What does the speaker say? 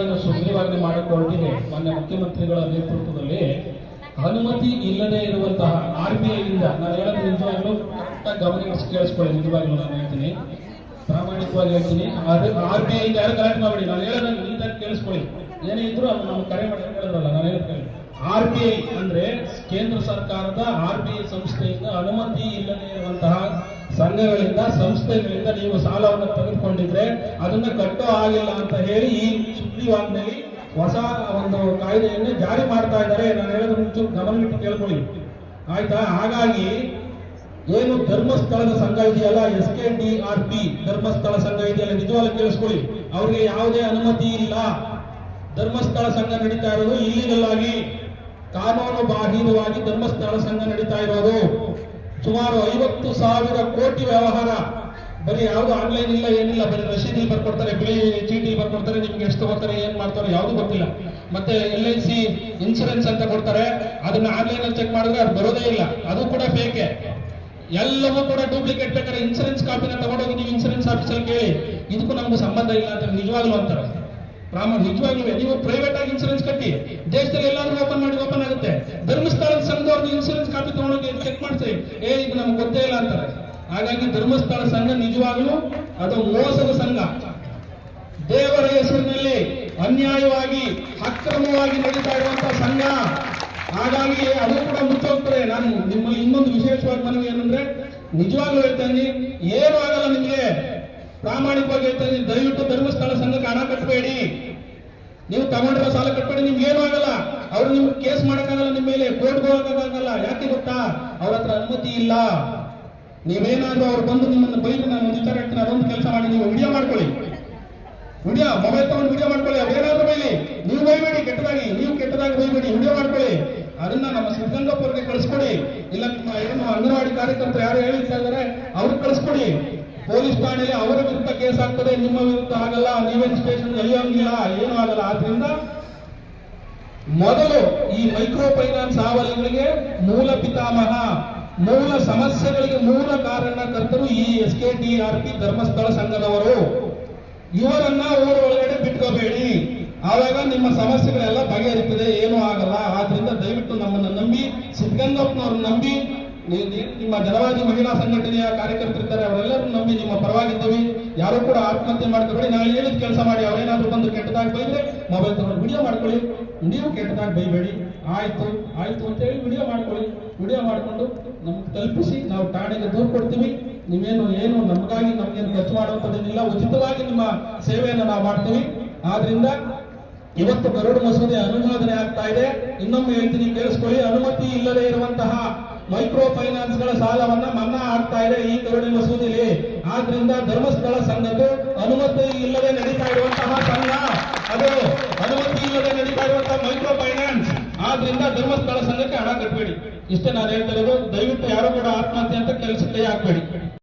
ಏನು ಸುಗ್ರೀವಾಜ್ಞೆ ಮಾಡಕ್ಕೆ ಮೊನ್ನೆ ಮುಖ್ಯಮಂತ್ರಿಗಳ ನೇತೃತ್ವದಲ್ಲಿ ಅನುಮತಿ ಇಲ್ಲದೆ ಇರುವಂತಹ ಆರ್ ಬಿ ಐಯಿಂದ ನಾನು ಹೇಳೋದು ನಿಜವಾಗ್ಲೂ ಗವರ್ನೆನ್ಸ್ ಕೇಳಿಸ್ಕೊಳ್ಳಿ, ನಿಜವಾಗ್ಲೂ ನಾನು ಹೇಳ್ತೀನಿ. ಪ್ರಾಮಾಣಿಕವಾಗಿ ಹೇಳ್ತೀನಿ. ಅದು ಆರ್ ಬಿ ಐ ಯಾರು ಕರೆಕ್ಟ್ ಮಾಡಿ ನಾನು ಹೇಳೋದನ್ನು ನೀಟಾಗಿ ಕೇಳಿಸ್ಕೊಳ್ಳಿ. ಏನೇ ಇದ್ರು ಅದು ನಮ್ಮ ಕರೆ ಮಾಡಿ ಹೇಳೋದಲ್ಲ, ನಾನು ಹೇಳ್ತೇನೆ ಆರ್ ಬಿ ಐ ಅಂದ್ರೆ ಕೇಂದ್ರ ಸರ್ಕಾರದ ಆರ್ ಬಿ ಐ ಸಂಸ್ಥೆಯಿಂದ ಅನುಮತಿ ಇಲ್ಲದೆ ಇರುವಂತಹ ಸಂಘಗಳಿಂದ, ಸಂಸ್ಥೆಗಳಿಂದ ನೀವು ಸಾಲವನ್ನು ತೆಗೆದುಕೊಂಡಿದ್ರೆ ಅದನ್ನ ಕಟ್ಟೋ ಆಗಿಲ್ಲ ಅಂತ ಹೇಳಿ ಈ ಸುಗ್ರೀವಾಜ್ಞೆಯಲ್ಲಿ ಹೊಸ ಒಂದು ಕಾಯ್ದೆಯನ್ನು ಜಾರಿ ಮಾಡ್ತಾ ಇದ್ದಾರೆ. ನಾನು ಹೇಳೋದು ಮುಂಚೆ ಗಮನವಿಟ್ಟು ಕೇಳ್ಕೊಳ್ಳಿ. ಆಯ್ತಾ? ಹಾಗಾಗಿ ಏನು ಧರ್ಮಸ್ಥಳದ ಸಂಘ ಇದೆಯಲ್ಲ? S K D R P Dharmasthala ಸಂಘ ಇದೆಯಲ್ಲ? ನಿಜವಾಗ್ಲೂ ಕೇಳಿಸ್ಕೊಳ್ಳಿ. ಅವ್ರಿಗೆ ಯಾವುದೇ ಅನುಮತಿ ಇಲ್ಲ. ಧರ್ಮಸ್ಥಳ ಸಂಘ ನಡೀತಾ ಇರೋದು ಇಲ್ಲಿಗಲ್ಲಾಗಿ ಕಾನೂನು ಬಾಹಿರವಾಗಿ ಧರ್ಮಸ್ಥಳ ಸಂಘ ನಡೀತಾ ಇರೋದು. ಸುಮಾರು ಐವತ್ತು ಸಾವಿರ ಕೋಟಿ ವ್ಯವಹಾರ. ಬರೀ ಯಾವುದು ಆನ್ಲೈನ್ ಇಲ್ಲ, ಏನಿಲ್ಲ, ಬರೀ ರಶೀದಿ ಬರ್ಕೊಡ್ತಾರೆ ಬಿಳಿ ಚೀಟಿ ಬರ್ಕೊಡ್ತಾರೆ, ನಿಮ್ಗೆ ಎಷ್ಟು ಬರ್ತಾರೆ ಏನ್ ಮಾಡ್ತಾರೆ, ಯಾವುದು ಗೊತ್ತಿಲ್ಲ. ಮತ್ತೆ ಎಲ್ ಐ ಸಿ ಇನ್ಸೂರೆನ್ಸ್ ಅಂತ ಕೊಡ್ತಾರೆ. ಅದನ್ನ ಆನ್ಲೈನ್ ಅಲ್ಲಿ ಚೆಕ್ ಮಾಡಿದ್ರೆ ಅದು ಬರೋದೇ ಇಲ್ಲ. ಅದು ಕೂಡ ಫೇಕೆ ಎಲ್ಲವೂ ಕೂಡ ಡೂಪ್ಲಿಕೇಟ್ ಬೇಕಾದ್ರೆ ಇನ್ಸೂರೆನ್ಸ್ ಕಾಪಿನ ತಗೊಂಡೋಗಿ ನೀವು ಇನ್ಸೂರೆನ್ಸ್ ಆಫೀಸಲ್ಲಿ ಕೇಳಿ. ಇದಕ್ಕೂ ನಮ್ಗೆ ಸಂಬಂಧ ಇಲ್ಲ ಅಂತ ನಿಜವಾಗ್ಲೂ ಅಂತಾರೆ. ಪ್ರಾಮಾಣಿಕ ನಿಜವಾಗ್ಲೂ ನೀವು ಪ್ರೈವೇಟ್ ಆಗಿ ಇನ್ಸೂರೆನ್ಸ್ ಕಟ್ಟಿ, ದೇಶದಲ್ಲಿ ಎಲ್ಲಾದ್ರೂ ಓಪನ್ ಮಾಡಿ ಓಪನ್ ಆಗುತ್ತೆ. ಧರ್ಮಸ್ಥಳದ ಸಂಘದವ್ರದ್ದು ಇನ್ಸೂರೆನ್ಸ್ ಕಾಪಿ ತಗೊಂಡೋಗಿ ಚೆಕ್ ಮಾಡ್ತೀವಿ. ಏ, ಇದು ನಮ್ಗೆ ಗೊತ್ತೇ ಇಲ್ಲ ಅಂತಾರೆ. ಹಾಗಾಗಿ ಧರ್ಮಸ್ಥಳ ಸಂಘ ನಿಜವಾಗ್ಲೂ ಅದು ಮೋಸದ ಸಂಘ. ದೇವರ ಹೆಸರಿನಲ್ಲಿ ಅನ್ಯಾಯವಾಗಿ, ಅಕ್ರಮವಾಗಿ ನಡೀತಾ ಇರುವಂತಹ ಸಂಘ. ಹಾಗಾಗಿ ಅದು ಕೂಡ ಮುಚ್ಚೋಗ್ತಾರೆ ನಾನು ನಿಮ್ಮಲ್ಲಿ ಇನ್ನೊಂದು ವಿಶೇಷವಾಗಿ ಮನವಿ ಏನಂದ್ರೆ, ನಿಜವಾಗ್ಲೂ ಹೇಳ್ತೇನೆ ಏನು ಆಗಲ್ಲ ನಿಮಗೆ. ಪ್ರಾಮಾಣಿಕವಾಗಿ ಹೇಳ್ತಾರೆ ದಯವಿಟ್ಟು ಧರ್ಮಸ್ಥಳ ಸಂಘಕ್ಕೆ ಹಣ ಕಟ್ಟಬೇಡಿ ನೀವು ತಗೊಂಡಿರೋ ಸಾಲ ಕಟ್ಟಬೇಡಿ ನಿಮ್ಗೆ ಏನೂ ಆಗಲ್ಲ ಅವ್ರು ನಿಮ್ಗೆ ಕೇಸ್ ಮಾಡಕ್ಕಾಗಲ್ಲ ನಿಮ್ಮ ಮೇಲೆ ಕೋರ್ಟ್ ಹೋಗಕ್ಕಾಗಲ್ಲ. ಯಾಕೆ ಗೊತ್ತಾ? ಅವ್ರ ಹತ್ರ ಅನುಮತಿ ಇಲ್ಲ. ನೀವೇನಾದ್ರೂ ಅವ್ರು ಬಂದು ನಿಮ್ಮನ್ನು ಬೈದು ನಾನು ವಿಚಾರ ಅದೊಂದು ಕೆಲಸ ಮಾಡಿ. ನೀವು ವಿಡಿಯೋ ಮಾಡ್ಕೊಳ್ಳಿ. ವಿಡಿಯೋ, ಮೊಬೈಲ್ ತಗೊಂಡು ವಿಡಿಯೋ ಮಾಡ್ಕೊಳ್ಳಿ. ಅವೇನಾದ್ರೂ ಬೈಲಿ. ನೀವು ಬೈಬೇಡಿ, ಕೆಟ್ಟದಾಗಿ. ನೀವು ಕೆಟ್ಟದಾಗಿ ಬೈಬೇಡಿ. ವಿಡಿಯೋ ಮಾಡ್ಕೊಳ್ಳಿ. ಅದನ್ನ ನಮ್ಮ ಸಿದ್ಧಗಂಗಪ್ಪರಿಗೆ ಕಳಿಸ್ಕೊಡಿ. ಇಲ್ಲ, ನಿಮ್ಮ ಏನು ಅಂಗನವಾಡಿ ಕಾರ್ಯಕರ್ತರು ಯಾರು ಹೇಳಿರ್ತಾ ಇದ್ದಾರೆ ಅವ್ರಿಗೆ ಕಳಿಸ್ಕೊಡಿ. ಪೊಲೀಸ್ ಠಾಣೆಯಲ್ಲಿ ಅವರ ವಿರುದ್ಧ ಕೇಸ್ ಆಗ್ತದೆ, ನಿಮ್ಮ ವಿರುದ್ಧ ಆಗಲ್ಲ ನೀವೇನ್ ಸ್ಟೇಷನ್ ಎಳೆಯೋಂಗಿಲ್ಲ, ಏನೂ ಆಗಲ್ಲ. ಆದ್ರಿಂದ ಮೊದಲು ಈ ಮೈಕ್ರೋ ಫೈನಾನ್ಸ್ ಆವಲಿಗಳಿಗೆ ಮೂಲ ಪಿತಾಮಹ, ಮೂಲ ಸಮಸ್ಯೆಗಳಿಗೆ ಮೂಲ ಕಾರಣಕರ್ತರು ಈ S K T R P Dharmasthala ಸಂಘದವರು. ಇವರನ್ನ ಊರೊಳಗಡೆ ಬಿಟ್ಕೋಬೇಡಿ. ಆವಾಗ ನಿಮ್ಮ ಸಮಸ್ಯೆಗಳೆಲ್ಲ ಬಗೆಹರಿತದೆ, ಏನೂ ಆಗಲ್ಲ. ಆದ್ರಿಂದ ದಯವಿಟ್ಟು ನಮ್ಮನ್ನು ನಂಬಿ ಸಿದ್ಧಗಂಗಪ್ಪನವ್ರನ್ನ ನಂಬಿ ನಿಮ್ಮ ಜನವಾದಿ ಮಹಿಳಾ ಸಂಘಟನೆಯ ಕಾರ್ಯಕರ್ತರಿದ್ದಾರೆ ಅವರೆಲ್ಲರೂ ನಂಬಿ ನಿಮ್ಮ ಪರವಾಗಿದ್ದೀವಿ. ಯಾರು ಕೂಡ ಆತ್ಮಹತ್ಯೆ ಮಾಡ್ಕೊಳ್ಳಿ ನಾವು ಹೇಳಿದ ಕೆಲಸ ಮಾಡಿ, ಅವರೇನಾದ್ರೂ ಬಂದು ಕೆಟ್ಟದಾಗಿ ಬೈದ್ರೆ ಮೊಬೈಲ್ ತಗೊಂಡು ವಿಡಿಯೋ ಮಾಡ್ಕೊಳ್ಳಿ. ನೀವು ಕೆಟ್ಟದಾಗಿ ಬೈಬೇಡಿ. ಆಯ್ತು ಆಯ್ತು ಅಂತ ಹೇಳಿ ವಿಡಿಯೋ ಮಾಡ್ಕೊಳ್ಳಿ. ವಿಡಿಯೋ ಮಾಡಿಕೊಂಡು ನಮ್ಗೆ ತಲುಪಿಸಿ, ನಾವು ಠಾಣೆಗೆ ದೂರು ಕೊಡ್ತೀವಿ. ನೀವೇನು, ಏನು, ನಮಗಾಗಿ ನಮ್ಗೇನು ಖರ್ಚು ಮಾಡುವಂಥದ್ದೇನಿಲ್ಲ. ಉಚಿತವಾಗಿ ನಿಮ್ಮ ಸೇವೆಯನ್ನು ನಾವು ಮಾಡ್ತೀವಿ. ಆದ್ರಿಂದ ಇವತ್ತು ಗರುಡ ಮಸೂದೆ ಅನುಮೋದನೆ ಆಗ್ತಾ ಇದೆ. ಇನ್ನೊಮ್ಮೆ ಹೇಳ್ತೀನಿ, ಕೇಳಿಸ್ಕೊಳ್ಳಿ. ಅನುಮತಿ ಇಲ್ಲದೆ ಇರುವಂತಹ ಮೈಕ್ರೋ ಫೈನಾನ್ಸ್ಗಳ ಸಾಲವನ್ನ ಮನ್ನಾ ಆಗ್ತಾ ಇದೆ ಈ ಕರುಣೆ ಮಸೂದೆಯಲ್ಲಿ. ಆದ್ರಿಂದ ಧರ್ಮಸ್ಥಳ ಸಂಘದ್ದು ಅನುಮತಿ ಇಲ್ಲದೆ ನಡೀತಾ ಇರುವಂತಹ ಸಂಘ, ಅದು ಅನುಮತಿ ಇಲ್ಲದೆ ನಡೀತಾ ಇರುವಂತಹ ಮೈಕ್ರೋ ಫೈನಾನ್ಸ್ ಆದ್ರಿಂದ ಧರ್ಮಸ್ಥಳ ಸಂಘಕ್ಕೆ ಹಣ ಕಟ್ಟಬೇಡಿ ಇಷ್ಟೇ ನಾನು ಹೇಳ್ತಾ ಇರೋದು, ದಯವಿಟ್ಟು ಯಾರು ಕೂಡ ಆತ್ಮಹತ್ಯೆ ಅಂತ ಕೆಲಸಕ್ಕೆ ಹಾಕ್ಬೇಡಿ